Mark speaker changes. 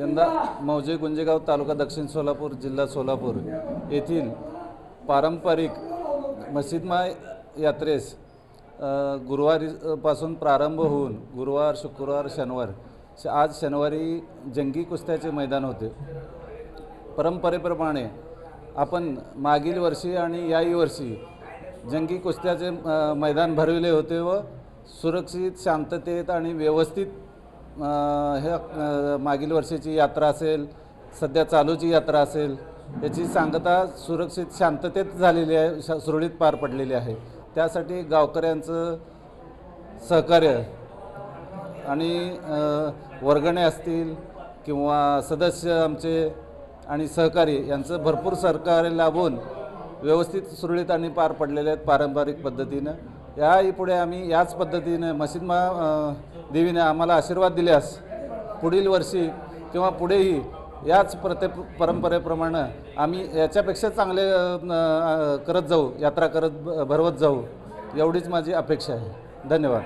Speaker 1: यंदा मौजे गुंजेगाव तालुका दक्षिण सोलापूर जिल्हा सोलापूर येथील पारंपरिक मस्जिदमा यात्रेस गुरुवारीपासून प्रारंभ होऊन गुरुवार शुक्रवार शनिवार श- आज शनिवारी जंगी कुस्त्याचे मैदान होते. परंपरेप्रमाणे आपण मागील वर्षी आणि याही वर्षी जंगी कुस्त्याचे मैदान भरविले होते व सुरक्षित शांततेत आणि व्यवस्थित ह्या हे मागील वर्षीची यात्रा असेल सध्या चालूची यात्रा असेल याची सांगता सुरक्षित शांततेत झालेली आहे श- सुरळीत पार पडलेली आहे. त्यासाठी गावकऱ्यांचं सहकार्य आणि वर्गणे असतील किंवा सदस्य आमचे आणि सहकारी यांचं भरपूर सहकार्य लाभून व्यवस्थित सुरळीत आणि पार पडलेले आहेत पारंपरिक पद्धतीनं. याही पुढे आम्ही याच पद्धतीने मशीदमा देवीने आम्हाला आशीर्वाद दिल्यास पुढील वर्षी किंवा पुढेही याच प्रते परंपरेप्रमाणे आम्ही याच्यापेक्षा चांगले करत जाऊ यात्रा करत भरवत जाऊ एवढीच माझी अपेक्षा आहे. धन्यवाद.